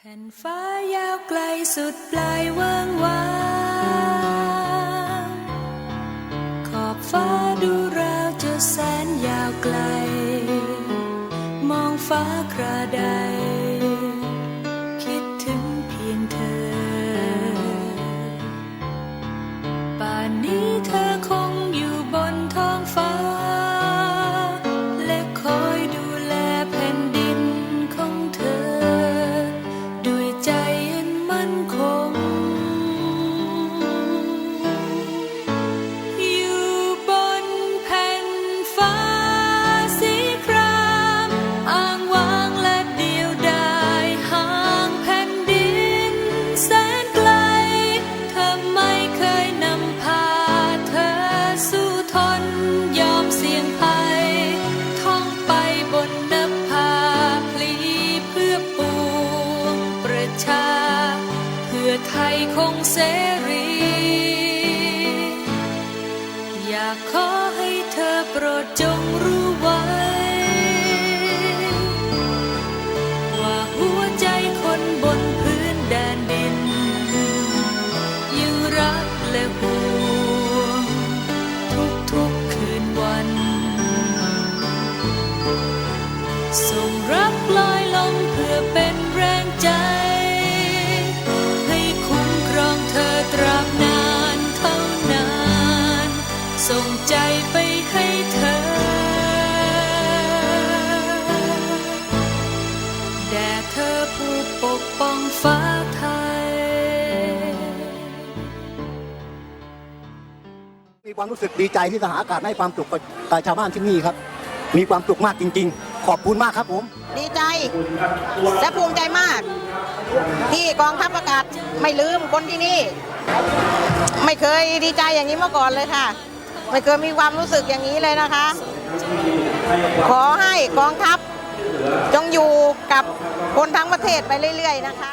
แผ่นฟ้ายาวไกลสุดปลายว่างวางขอบฟ้าดูราวจะแสนยาวไกล มองฟ้าคราใด พื่อไทยคงเสรี อยากขอให้เธอโปรดจงรู้ไว้ ให้เธอ แด่เธอผู้ปกป้องฟ้าไทย มีความรู้สึกดีใจที่สหอากาศให้ความสุขกับชาวบ้านที่นี่ครับ มีความสุขมากจริง ๆ ขอบคุณมากครับผม ดีใจ และภูมิใจมาก ที่กองทัพอากาศไม่ลืมคนที่นี่ ไม่เคยดีใจอย่างนี้มาก่อนเลยค่ะ ไม่เคยมีความรู้สึกอย่างนี้เลยนะคะ ขอให้กองทัพจงอยู่กับคนทั้งประเทศไปเรื่อย ๆ นะคะ